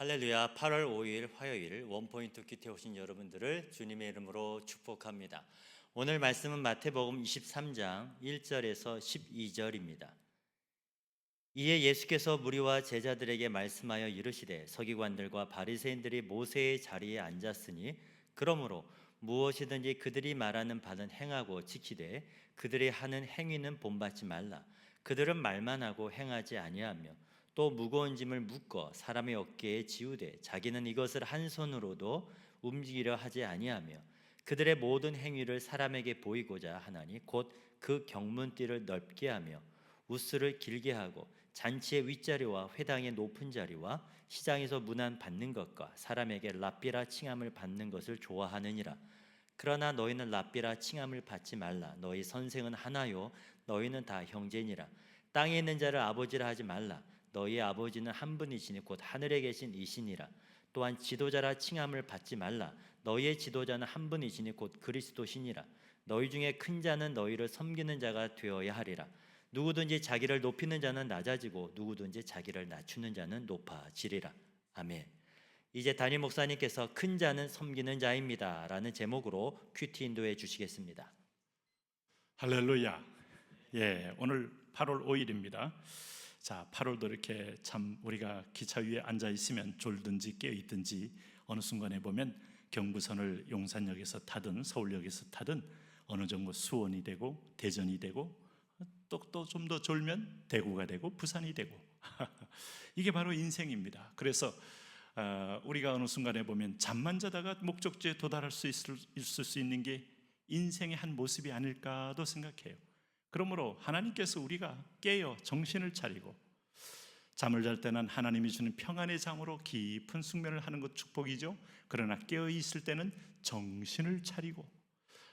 할렐루야 8월 5일 화요일 원포인트 큐티에 오신 여러분들을 주님의 이름으로 축복합니다. 오늘 말씀은 마태복음 23장 1절에서 12절입니다. 이에 예수께서 무리와 제자들에게 말씀하여 이르시되 서기관들과 바리새인들이 모세의 자리에 앉았으니 그러므로 무엇이든지 그들이 말하는 바는 행하고 지키되 그들이 하는 행위는 본받지 말라 그들은 말만 하고 행하지 아니하며 또 무거운 짐을 묶어 사람의 어깨에 지우되 자기는 이것을 한 손으로도 움직이려 하지 아니하며 그들의 모든 행위를 사람에게 보이고자 하나니 곧 그 경문띠를 넓게 하며 우스를 길게 하고 잔치의 윗자리와 회당의 높은 자리와 시장에서 문안 받는 것과 사람에게 랍비라 칭함을 받는 것을 좋아하느니라. 그러나 너희는 랍비라 칭함을 받지 말라. 너희 선생은 하나요? 너희는 다 형제니라. 땅에 있는 자를 아버지라 하지 말라 너희 아버지는 한 분이시니 곧 하늘에 계신 이시니라. 또한 지도자라 칭함을 받지 말라. 너희의 지도자는 한 분이시니 곧 그리스도시니라. 너희 중에 큰 자는 너희를 섬기는 자가 되어야 하리라. 누구든지 자기를 높이는 자는 낮아지고 누구든지 자기를 낮추는 자는 높아지리라. 아멘. 이제 담임 목사님께서 큰 자는 섬기는 자입니다 라는 제목으로 큐티 인도해 주시겠습니다. 할렐루야. 예, 오늘 8월 5일입니다. 자, 8월도 이렇게 참 우리가 기차 위에 앉아 있으면 졸든지 깨어 있든지 어느 순간에 보면 경부선을 용산역에서 타든 서울역에서 타든 어느 정도 수원이 되고 대전이 되고 또 또 좀 더 졸면 대구가 되고 부산이 되고 이게 바로 인생입니다. 그래서 어, 우리가 어느 순간에 보면 잠만 자다가 목적지에 도달할 수 있을, 있을 수 있는 게 인생의 한 모습이 아닐까도 생각해요. 그러므로 하나님께서 우리가 깨어 정신을 차리고 잠을 잘 때는 하나님이 주는 평안의 잠으로 깊은 숙면을 하는 것 축복이죠. 그러나 깨어 있을 때는 정신을 차리고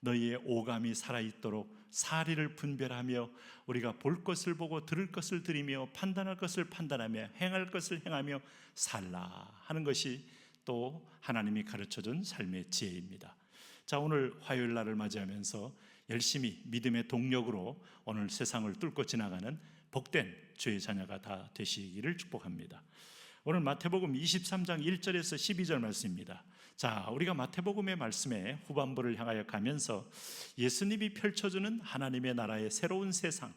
너희의 오감이 살아있도록 사리를 분별하며 우리가 볼 것을 보고 들을 것을 들으며 판단할 것을 판단하며 행할 것을 행하며 살라 하는 것이 또 하나님이 가르쳐 준 삶의 지혜입니다. 자, 오늘 화요일 날을 맞이하면서 열심히 믿음의 동력으로 오늘 세상을 뚫고 지나가는 복된 주의 자녀가 다 되시기를 축복합니다. 오늘 마태복음 23장 1절에서 12절 말씀입니다. 자, 우리가 마태복음의 말씀에 후반부를 향하여 가면서 예수님이 펼쳐주는 하나님의 나라의 새로운 세상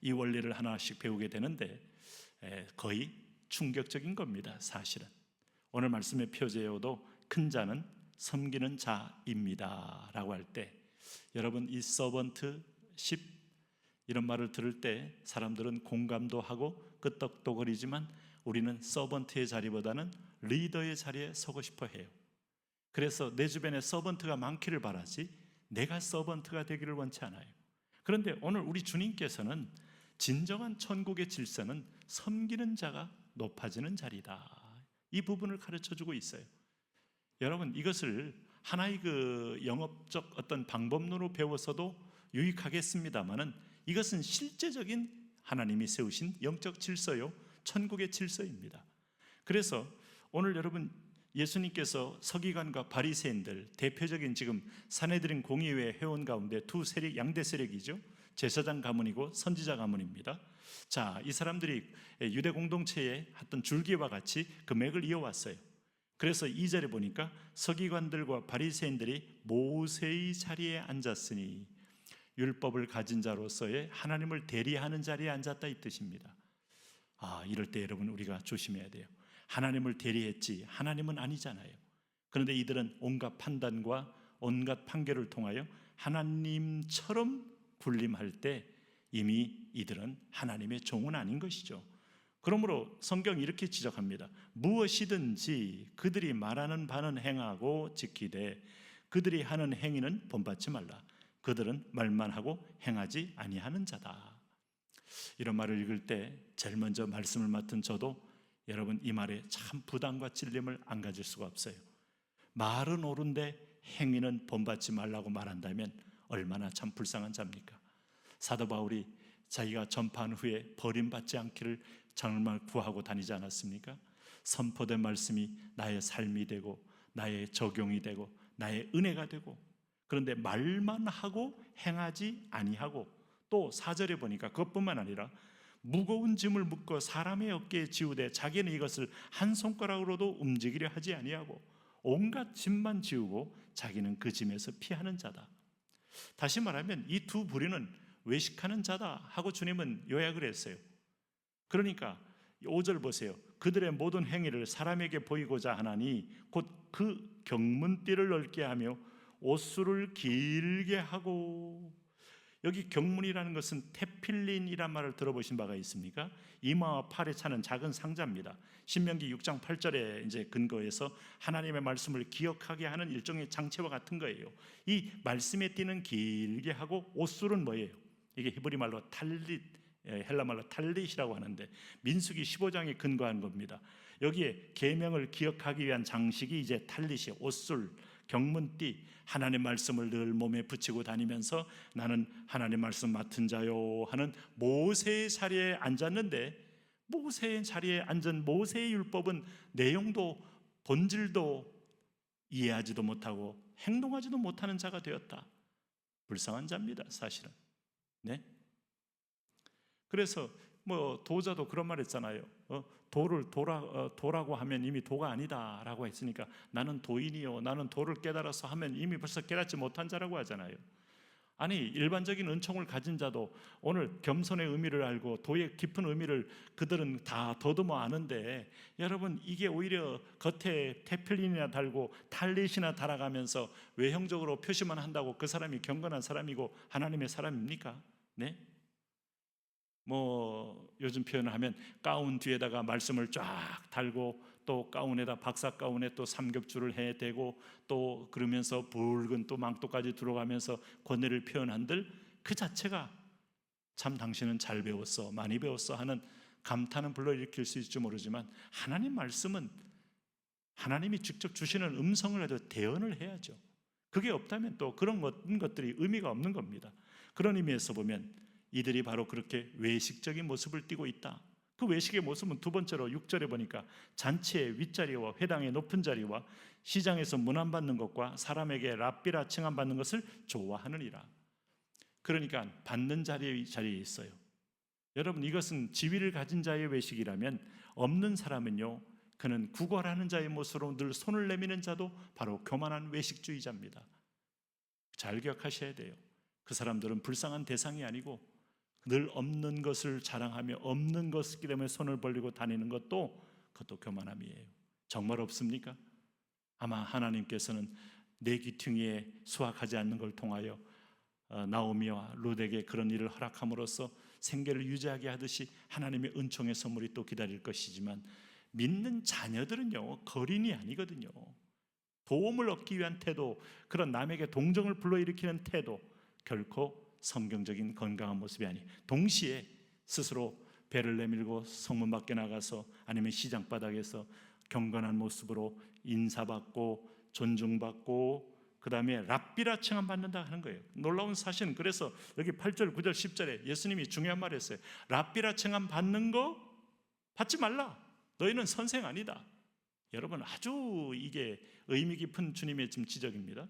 이 원리를 하나씩 배우게 되는데 거의 충격적인 겁니다. 사실은 오늘 말씀의 표제여도 큰 자는 섬기는 자입니다라고 할 때 여러분 이 서번트 10 이런 말을 들을 때 사람들은 공감도 하고 끄떡도거리지만 우리는 서번트의 자리보다는 리더의 자리에 서고 싶어 해요. 그래서 내 주변에 서번트가 많기를 바라지 내가 서번트가 되기를 원치 않아요. 그런데 오늘 우리 주님께서는 진정한 천국의 질서는 섬기는 자가 높아지는 자리다. 이 부분을 가르쳐 주고 있어요. 여러분 이것을 하나의 그 영업적 어떤 방법론으로 배워서도 유익하겠습니다만은 이것은 실제적인 하나님이 세우신 영적 질서요 천국의 질서입니다. 그래서 오늘 여러분 예수님께서 서기관과 바리새인들 대표적인 지금 사내들인 공의회 회원 가운데 두 세력 양대 세력이죠. 제사장 가문이고 선지자 가문입니다. 자, 이 사람들이 유대 공동체에 했던 줄기와 같이 그 맥을 이어왔어요. 그래서 이 절에 보니까 서기관들과 바리새인들이 모세의 자리에 앉았으니 율법을 가진 자로서의 하나님을 대리하는 자리에 앉았다 이 뜻입니다. 아, 이럴 때 여러분 우리가 조심해야 돼요. 하나님을 대리했지 하나님은 아니잖아요. 그런데 이들은 온갖 판단과 온갖 판결을 통하여 하나님처럼 군림할 때 이미 이들은 하나님의 종은 아닌 것이죠. 그러므로 성경이 이렇게 지적합니다. 무엇이든지 그들이 말하는 바는 행하고 지키되 그들이 하는 행위는 본받지 말라. 그들은 말만 하고 행하지 아니하는 자다. 이런 말을 읽을 때 제일 먼저 말씀을 맡은 저도 여러분 이 말에 참 부담과 찔림을 안 가질 수가 없어요. 말은 옳은데 행위는 본받지 말라고 말한다면 얼마나 참 불쌍한 자입니까? 사도 바울이 자기가 전파한 후에 버림받지 않기를 정말 구하고 다니지 않았습니까? 선포된 말씀이 나의 삶이 되고 나의 적용이 되고 나의 은혜가 되고 그런데 말만 하고 행하지 아니하고 또 사절에 보니까 그것뿐만 아니라 무거운 짐을 묶어 사람의 어깨에 지우되 자기는 이것을 한 손가락으로도 움직이려 하지 아니하고 온갖 짐만 지우고 자기는 그 짐에서 피하는 자다. 다시 말하면 이 두 부류는 외식하는 자다 하고 주님은 요약을 했어요. 그러니까 5절 보세요. 그들의 모든 행위를 사람에게 보이고자 하나니 곧 그 경문띠를 넓게 하며 옷수를 길게 하고 여기 경문이라는 것은 테필린이란 말을 들어보신 바가 있습니까? 이마와 팔에 차는 작은 상자입니다. 신명기 6장 8절에 이제 근거해서 하나님의 말씀을 기억하게 하는 일종의 장치와 같은 거예요. 이 말씀에 띄는 길게 하고 옷술은 뭐예요? 이게 히브리 말로 탈릿, 예, 헬라 말로 탈릿이라고 하는데 민수기 15장에 근거한 겁니다. 여기에 계명을 기억하기 위한 장식이 이제 탈릿이 옷술, 경문띠, 하나님 말씀을 늘 몸에 붙이고 다니면서 나는 하나님 말씀 맡은 자요 하는 모세의 자리에 앉았는데 모세의 자리에 앉은 모세의 율법은 내용도 본질도 이해하지도 못하고 행동하지도 못하는 자가 되었다. 불쌍한 자입니다, 사실은. 네? 그래서 뭐 도자도 그런 말 했잖아요. 어, 도를 도라, 어, 도라고 하면 이미 도가 아니다라고 했으니까 나는 도인이요. 나는 도를 깨달아서 하면 이미 벌써 깨닫지 못한 자라고 하잖아요. 아니 일반적인 은총을 가진 자도 오늘 겸손의 의미를 알고 도의 깊은 의미를 그들은 다 더듬어 아는데 여러분 이게 오히려 겉에 테플린이나 달고 탈릿이나 달아가면서 외형적으로 표시만 한다고 그 사람이 경건한 사람이고 하나님의 사람입니까? 네? 뭐 요즘 표현을 하면 가운 뒤에다가 말씀을 쫙 달고 또 가운에다 박사 가운에 또 삼겹줄을 해 대고 또 그러면서 붉은 또 망토까지 들어가면서 권위를 표현한들 그 자체가 참 당신은 잘 배웠어 많이 배웠어 하는 감탄은 불러일으킬 수 있을지 모르지만 하나님 말씀은 하나님이 직접 주시는 음성을 가지고 대언을 해야죠. 그게 없다면 또 그런 것들이 의미가 없는 겁니다. 그런 의미에서 보면 이들이 바로 그렇게 외식적인 모습을 띠고 있다. 그 외식의 모습은 두 번째로 6절에 보니까 잔치의 윗자리와 회당의 높은 자리와 시장에서 문안 받는 것과 사람에게 랍비라 칭함 받는 것을 좋아하느니라. 그러니까 받는 자리에 자리에 있어요. 여러분 이것은 지위를 가진 자의 외식이라면 없는 사람은요. 그는 구걸하는 자의 모습으로 늘 손을 내미는 자도 바로 교만한 외식주의자입니다. 잘 기억하셔야 돼요. 그 사람들은 불쌍한 대상이 아니고 늘 없는 것을 자랑하며 없는 것이기 때문에 손을 벌리고 다니는 것도 그것도 교만함이에요. 정말 없습니까? 아마 하나님께서는 내 귀퉁이에 수확하지 않는 걸 통하여 어, 나오미와 롯에게 그런 일을 허락함으로써 생계를 유지하게 하듯이 하나님의 은총의 선물이 또 기다릴 것이지만 믿는 자녀들은요 거린이 아니거든요. 도움을 얻기 위한 태도, 그런 남에게 동정을 불러일으키는 태도 결코 성경적인 건강한 모습이 아니. 동시에 스스로 배를 내밀고 성문 밖에 나가서 아니면 시장 바닥에서 경건한 모습으로 인사받고 존중받고 그 다음에 랍비라 칭함 받는다 하는 거예요. 놀라운 사실은 그래서 여기 8절, 9절, 10절에 예수님이 중요한 말을 했어요. 랍비라 칭함 받는 거 받지 말라. 너희는 선생 아니다. 여러분 아주 이게 의미 깊은 주님의 지적입니다.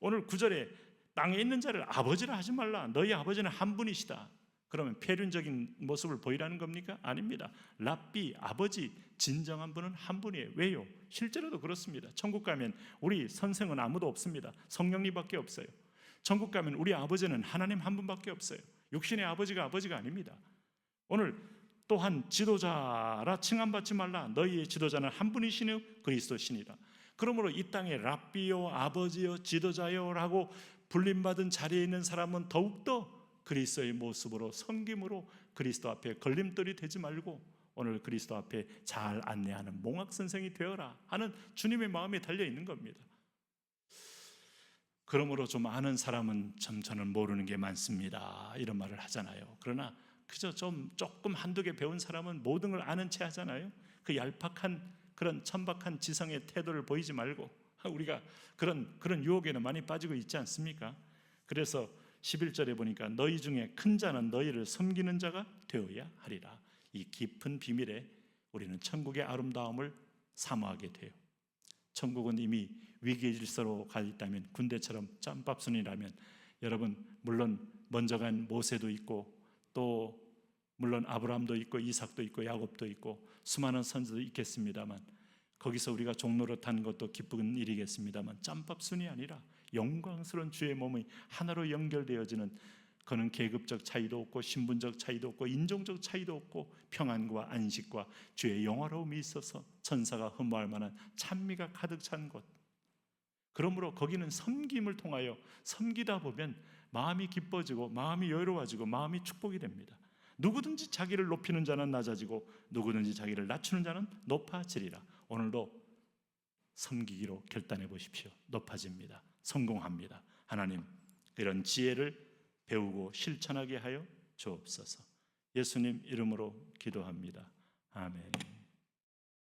오늘 9절에 땅에 있는 자를 아버지라 하지 말라. 너희 아버지는 한 분이시다. 그러면 폐륜적인 모습을 보이라는 겁니까? 아닙니다. 랍비 아버지 진정한 분은 한 분이에요. 왜요? 실제로도 그렇습니다. 천국 가면 우리 선생은 아무도 없습니다. 성령님밖에 없어요. 천국 가면 우리 아버지는 하나님 한 분밖에 없어요. 육신의 아버지가 아버지가 아닙니다. 오늘 또한 지도자라 칭함받지 말라. 너희의 지도자는 한 분이시니 그리스도시니라. 그러므로 이 땅에 랍비요 아버지요 지도자요라고 불림받은 자리에 있는 사람은 더욱더 그리스도의 모습으로 섬김으로 그리스도 앞에 걸림돌이 되지 말고 오늘 그리스도 앞에 잘 안내하는 몽학 선생이 되어라 하는 주님의 마음이 달려 있는 겁니다. 그러므로 좀 아는 사람은 참 저는 모르는 게 많습니다. 이런 말을 하잖아요. 그러나 그저 좀 조금 한두 개 배운 사람은 모든 걸 아는 채 하잖아요. 그 얄팍한 그런 천박한 지성의 태도를 보이지 말고 우리가 그런 그런 유혹에는 많이 빠지고 있지 않습니까? 그래서 11절에 보니까 너희 중에 큰 자는 너희를 섬기는 자가 되어야 하리라. 이 깊은 비밀에 우리는 천국의 아름다움을 사모하게 돼요. 천국은 이미 위기의 질서로 가 있다면 군대처럼 짬밥순이라면 여러분 물론 먼저 간 모세도 있고 또 물론 아브라함도 있고 이삭도 있고 야곱도 있고 수많은 선지도 있겠습니다만 거기서 우리가 종로를 탄 것도 기쁜 일이겠습니다만 짬밥순이 아니라 영광스러운 주의 몸이 하나로 연결되어지는 그는 계급적 차이도 없고 신분적 차이도 없고 인종적 차이도 없고 평안과 안식과 주의 영화로움이 있어서 천사가 흠모할 만한 찬미가 가득 찬 곳. 그러므로 거기는 섬김을 통하여 섬기다 보면 마음이 기뻐지고 마음이 여유로워지고 마음이 축복이 됩니다. 누구든지 자기를 높이는 자는 낮아지고 누구든지 자기를 낮추는 자는 높아지리라. 오늘도 섬기기로 결단해 보십시오. 높아집니다. 성공합니다. 하나님 이런 지혜를 배우고 실천하게 하여 주옵소서. 예수님 이름으로 기도합니다. 아멘.